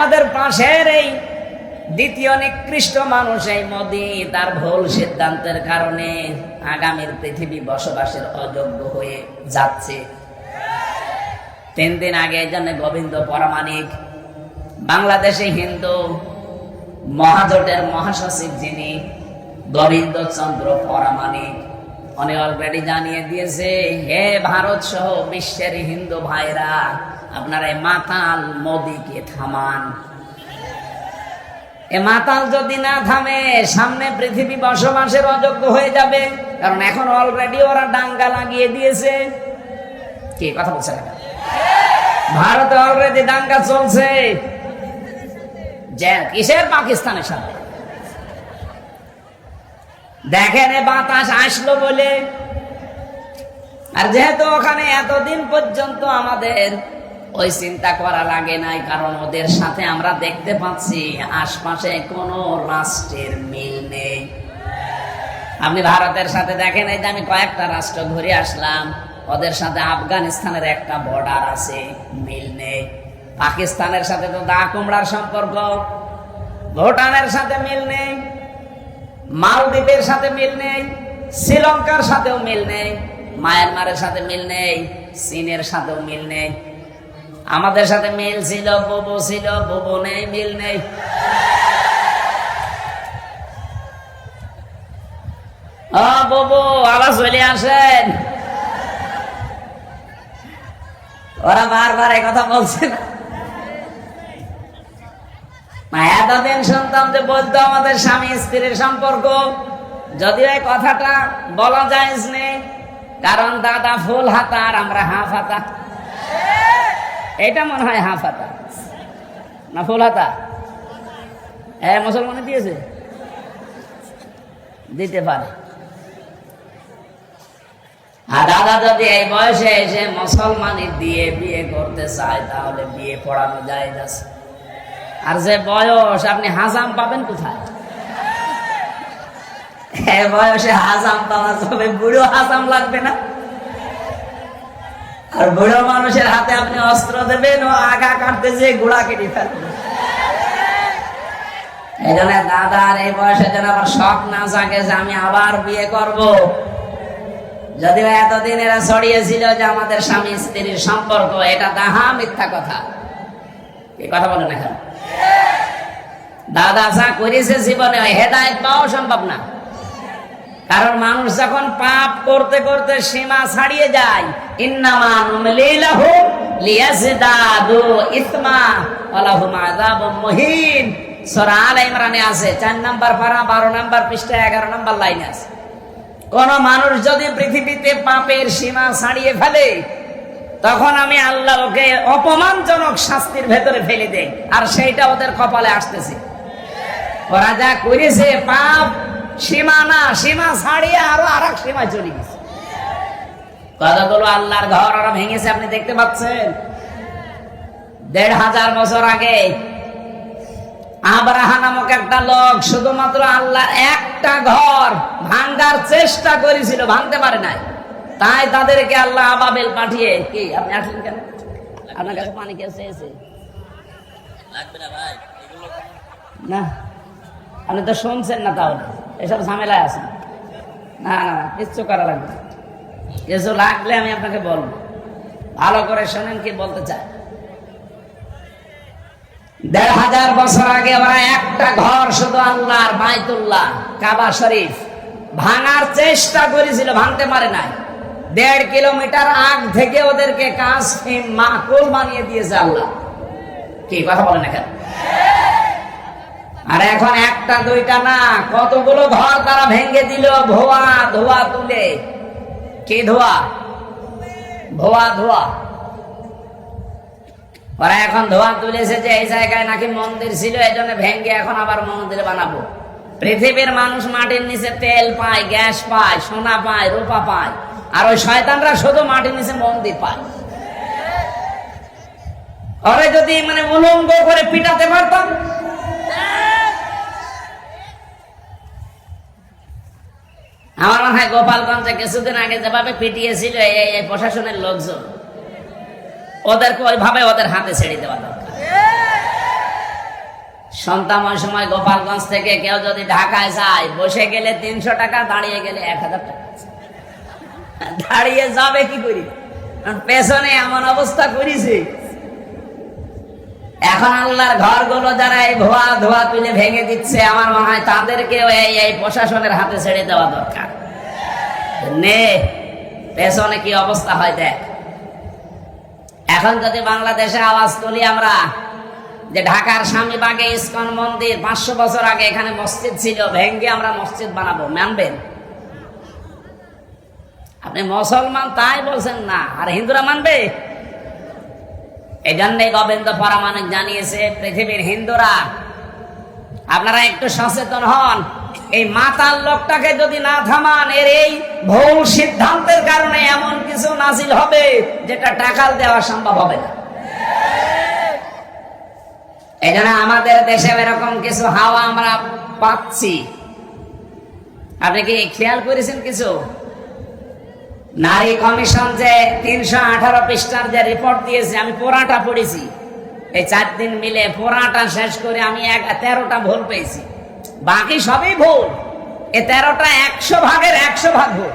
আমাদের পাশের এই দ্বিতীয় নিকৃষ্ট মানুষ এই মোদি, তার ভুল সিদ্ধান্তের কারণে আগামীর পৃথিবী বসবাসের অযোগ্য হয়ে যাচ্ছে। তিন দিন আগে এই জন্য গোবিন্দ পরমাণিক, বাংলাদেশে হিন্দু মহাজোটের মহাসচিব যিনি গোবিন্দ চন্দ্র পরামানিক উনি অলরেডি জানিয়ে দিয়েছে, হে ভারত সহ বিশ্বের হিন্দু ভাইরা আপনারা এই মাতাল মোদিকে থামান? এ মাতাল যদি না থামে, সামনে পৃথিবী বসবাসের অযোগ্য হয়ে যাবে। কারণ এখন অলরেডি ওরা ডাঙ্গা লাগিয়ে দিয়েছে। কে কথা বলছে না ভারতে অলরেডি দাঙ্গা চলছে। কিসের পাকিস্তানের সাথে? দেখেন বাতাস আসলো বলে। আর যেহেতু ওখানে এতদিন পর্যন্ত আমাদের ওই চিন্তা করা লাগে নাই, কারণ ওদের সাথে আমরা দেখতে পাচ্ছি আশপাশে কোনো রাষ্ট্রের মিল নেই। আপনি ভারতের সাথে দেখেন, এই যে আমি কয়েকটা রাষ্ট্র ঘুরে আসলাম, ওদের সাথে আফগানিস্তানের একটা বর্ডার আছে, মিল নেই। পাকিস্তানের সাথে তো দা কুমড়ার সম্পর্ক, ভুটানের সাথে মিল নেই, মালদ্বীপের সাথে মিল নেই, শ্রীলঙ্কার সাথেও মিল নেই, মায়ানমারের সাথে মিল নেই, চীনের সাথেও মিল নেই। আমাদের সাথে মিল ছিল, বুবু ছিল, বুবু নেই, মিল নেই। বুবু, আবার চলে আসেন। ওরা বারবার কথা বলছে না। এতদিন শুনতাম যে বলতো আমাদের স্বামী স্ত্রীর সম্পর্ক। যদিও এই কথাটা বলা যায় নেই কারণ দাদা ফুল হাতা আর আমরা হাফ হাতা। এটা মনে হয় হাফ হাতা না ফুল হাতা? হ্যাঁ মুসলমানে দিয়েছে? দিতে পারে। আর দাদা যদি এই বয়সে এসে মুসলমানি দিয়ে বিয়ে করতে চায়, তাহলে বিয়ে পড়ানো যায় যাচ্ছে আর যে বয়স, আপনি হাজাম পাবেন কোথায়? বয়সে হাজাম পাওয়া যাবে, বুড়ো হাজাম লাগবে না? আর বুড়ো মানুষের হাতে আপনি অস্ত্র দেবেন, ও আগা কাটতে যে গোড়া কেটে ফেলবেন এই জন্য দাদার এই বয়সে যেন আবার শখ না যে আমি আবার বিয়ে করব। যদিও এতদিন এরা ছড়িয়েছিল যে আমাদের স্বামী স্ত্রীর সম্পর্ক, এটা দাহা মিথ্যা কথা। এই কথা বলে না কেন? দাদা যা করেছে জীবনে হেদায়ত পাওয়া সম্ভব না। কারণ মানুষ যখন পাপ করতে করতে সীমা ছাড়িয়ে যায় আছে 4 নাম্বার পারা 12 নাম্বার পৃষ্ঠা 11 নাম্বার লাইন আছে। কোন মানুষ যদি পৃথিবীতে পাপের সীমা ছাড়িয়ে ফেলে, তখন আমি আল্লাহ ওকে অপমানজনক শাস্তির ভেতরে ফেলে দেই, আর সেইটা ওদের কপালে আসতেছে। ওরা যা করেছে, পাপ সীমা না, সীমা ছাড়িয়ে আরও আর এক সীমা চলে গেছে। কতগুলো আল্লাহর ঘর ওরা ভেঙেছে, আপনি দেখতে পাচ্ছেন? দেড় হাজার বছর আগে আবরাহা নামক একটা লোক শুধুমাত্র আল্লাহ একটা ঘর ভাঙ্গার চেষ্টা করেছিল, ভাঙতে পারে নাই। তাই তাদেরকে আল্লাহ আবাবেল পাঠিয়ে কি, আপনি আসলেন কেন? আপনার কাছে পানি কে চেয়েছে? না, আপনি তো শুনছেন না তাহলে এসব ঝামেলায় আছেন না না কিচ্ছু করা লাগবে। কিছু লাগলে আমি আপনাকে বলব। ভালো করে শোনেন কি বলতে চাই দেড় হাজার বছর আগে ওরা একটা ঘর শুধু আল্লাহর বাইতুল্লাহ, কাবা শরীফ। ভাঙার চেষ্টা করেছিল, ভাঙতে পারে নাই। দেড় কিলোমিটার আগ থেকে ওদেরকে কাজ মাকুল বানিয়ে দিয়েছে আল্লাহ। কি কথা বলেন এখানে? আর এখন একটা, দুইটা না, কতগুলো ঘর তারা ভেঙে দিল? ধোয়া ধোয়া তুলে। কি ধোয়া? ধোয়া ধোয়া। ওরা এখন ধোয়া তুলেছে যে এই জায়গায় নাকি মন্দির ছিল এই জন্য ভেঙ্গে এখন আবার মন্দির বানাবো। পৃথিবীর মানুষ মাটির নিচে তেল পায়, গ্যাস পায়, সোনা পায়, রূপা পায়, আর ওই শয়তানরা শুধু মাটির নিচে মন্দির পায়। ওরে যদি মানে উলঙ্গ করে পিটাতে পারতাম আমার মনে হয় গোপালগঞ্জে কিছুদিন আগে যেভাবে পিটিয়েছিল এই প্রশাসনের লোকজন, ওদেরকে ওইভাবে ওদের হাতে ছেড়ে দেওয়া দরকার। সন্তান ওই সময় গোপালগঞ্জ থেকে কেউ যদি ঢাকায় যায়, বসে গেলে তিনশো টাকা, দাঁড়িয়ে গেলে এক হাজার টাকা। দাঁড়িয়ে যাবে কি করি? পেছনে এমন অবস্থা করেছে। এখন আল্লাহর ঘরগুলো যারা এই ধোয়া ধোয়া তুলে ভেঙে দিচ্ছে, আমার মনে হয় তাদেরকেও এই এই প্রশাসনের হাতে ছেড়ে দেওয়া দরকার। নে, পেছনে কি অবস্থা হয় দেখ। এখন যদি বাংলাদেশে আওয়াজ তুলি আমরা, যে ঢাকার স্বামীবাগে ইস্কন মন্দির পাঁচশো বছর আগে এখানে মসজিদ ছিল, ভেঙ্গে আমরা মসজিদ বানাবো, মানবেন? আপনি মুসলমান তাই বলছেন না, আর হিন্দুরা মানবে? এই গোবিন্দ পরামানিক জানিয়েছে, পৃথিবীর হিন্দুরা, আপনারা একটু সচেতন হন। এই মাতাল লোকটাকে যদি না থামান, এর এই ভুল সিদ্ধান্তের কারণে এমন কিছু নাজিল হবে যেটা টাকাল দেওয়া সম্ভব হবে না। এই আমাদের দেশে এরকম কিছু হাওয়া আমরা পাচ্ছি। আপনি কি খেয়াল করেছেন কিছু? নারী কমিশন যে তিনশো আঠারো পৃষ্ঠার যে রিপোর্ট দিয়েছে, আমি পোড়াটা পড়েছি। এই চার দিন মিলে পোড়াটা শেষ করে আমি এক তেরোটা ভুল পেয়েছি। বাকি সবই ভুল। এ তেরোটা একশো ভাগের একশো ভাগ ভুল।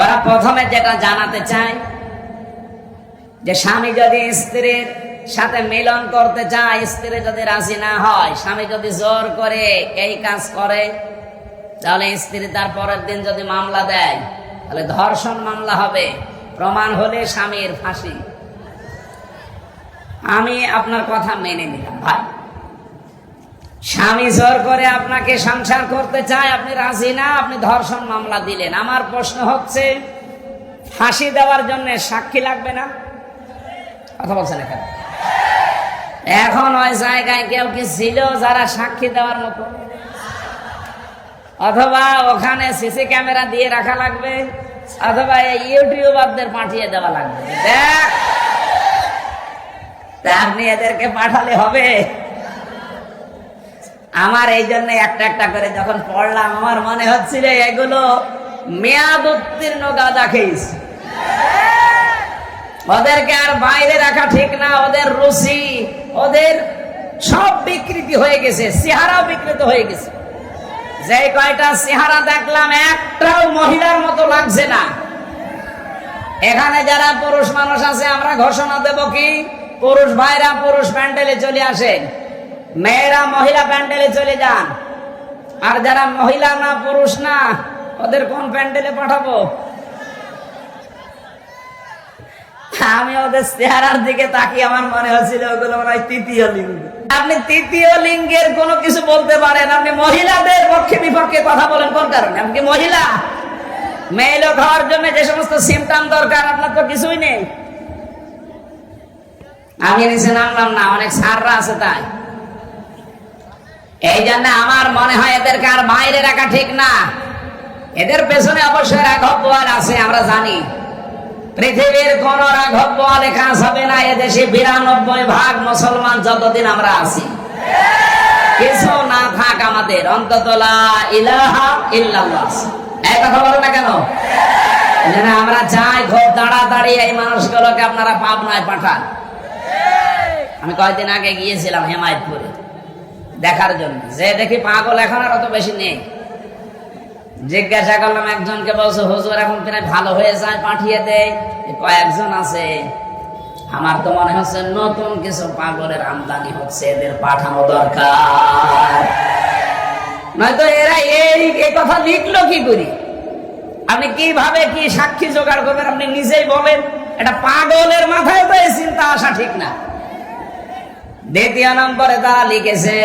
ওরা প্রথমে যেটা জানাতে চায় যে স্বামী যদি স্ত্রীর সাথে মিলন করতে চায়, স্ত্রী যদি রাজি না হয়, স্বামী যদি জোর করে এই কাজ করে, তাহলে স্ত্রী তার পরের দিন যদি মামলা দেয় তাহলে ধর্ষণ মামলা হবে। প্রমাণ হলে স্বামীর ফাঁসি। আমি আপনার কথা মেনে নিলাম, ভাই। স্বামী জোর করে আপনাকে সংসার করতে চায়, আপনি রাজি না, আপনি ধর্ষণ মামলা দিলেন। আমার প্রশ্ন হচ্ছে, ফাঁসি দেওয়ার জন্য সাক্ষী লাগবে না? কথা বলছেন এখানে? এখন ওই জায়গায় কেউ কি ছিল যারা সাক্ষী দেওয়ার মতো? অথবা ওখানে সিসি ক্যামেরা দিয়ে রাখা লাগবে, অথবা ইউটিউবারদের পাঠিয়ে দেওয়া লাগবে। আপনি এদেরকে পাঠালে হবে। আমার এই জন্য একটা একটা করে যখন পড়লাম, আমার মনে হচ্ছিল এগুলো মেয়াদ উত্তীর্ণ গাঁদা খেয়েছে। ওদেরকে আর বাইরে রাখা ঠিক না, ওদের রুচি ওদের সব বিকৃতি হয়ে গেছে, চেহারাও বিকৃত হয়ে গেছে। যে কয়টা চেহারা দেখলাম, একটাও মহিলার মতো লাগছে না। এখানে যারা পুরুষ মানুষ আছে, আমরা ঘোষণা দেব কি, পুরুষ ভাইরা পুরুষ প্যান্ডেলে চলে আসেন, মেয়েরা মহিলা প্যান্ডেলে চলে যান। আর যারা মহিলা না, পুরুষ না, ওদের কোন প্যান্ডেলে পাঠাবো? আমি ওদের চেহারার দিকে তাকিয়ে আমার মনে হচ্ছিল ওগুলো মনে হয় তৃতীয় লিঙ্গ। আপনি তৃতীয় লিঙ্গের কোনো কিছু বলতে পারেন, আপনি মহিলাদের পক্ষে বিপক্ষে কথা বলেন, কোন কারণে? আপনি মহিলা? মেয়ে লোক জন্য যে সমস্ত সিমটাম দরকার, আপনার তো কিছুই নেই। আমি নিচে নামলাম না, অনেক সাররা আছে তাই। এই জন্য আমার মনে হয় এদেরকে আর বাইরে রাখা ঠিক না। এদের পেছনে অবশ্যই রাঘব আছে, আমরা জানি। পৃথিবীর কোন রাঘব লেখা হবে না, এদেশে বিরানব্বই ভাগ মুসলমান যতদিন আমরা আছি। কিছু না থাক আমাদের, অন্তত ইলাহা ইল্লাল্লাহ। এই কথা বলো না কেন? যেন আমরা চাই খুব তাড়াতাড়ি এই মানুষগুলোকে আপনারা পাবনায় পাঠান। আমি কয়েকদিন আগে গিয়েছিলাম হেমায়তপুরে, দেখার জন্য। যে দেখি পাগল এখন আর অত বেশি নেই। জিজ্ঞাসা করলাম, একজনকে বলছে, হুজুর, এখন প্রায় ভালো হয়ে যায় পাঠিয়ে দেয় কয়েকজন আছে। আমার তো মনে হচ্ছে নতুন কিছু পাগলের আমদানি হচ্ছে, এদের পাঠানো দরকার। নয়তো এরা এই কথা লিখলো কি করি? আপনি কীভাবে কি সাক্ষী জোগাড় করবেন, আপনি নিজেই বলেন। এটা পাগলের মাথায় তো এই চিন্তা আসা ঠিক না। দ্বিতীয় নম্বরে তারা লিখেছে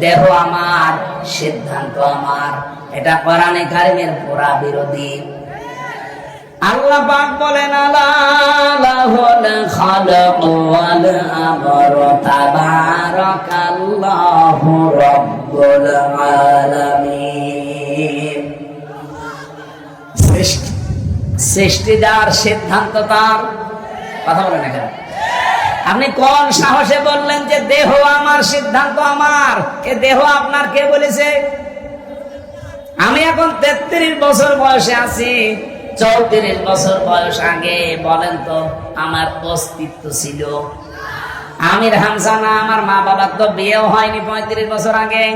দেহ আমার, সিদ্ধান্ত আমার। এটা কোরআনে কারিমের পুরা বিরোধী। আল্লাহ পাক বলেন খালাক ওয়াল আমর আলামিন। সৃষ্টি সৃষ্টি দেওয়ার সিদ্ধান্ত তার। কথা বলেন এখানে। আপনি কোন সাহসে বললেন যে দেহ আমার সিদ্ধান্ত আমার? এ দেহ আপনার কে বলেছে? আমি এখন তেত্রিশ বছর বয়সে আছি। চৌত্রিশ বছর বয়স আগে, বলেন তো, আমার অস্তিত্ব ছিল। আমির হামজা না আমার মা বাবার তো বিয়েও হয়নি পঁয়ত্রিশ বছর আগে।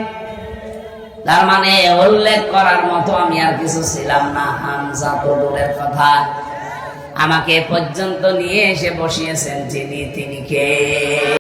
তার মানে উল্লেখ করার মতো আমি আর কিছু ছিলাম না। হামজা তো দূরের কথা। আমাকে পর্যন্ত নিয়ে এসে বসিয়েছেন যিনি তিনি কে?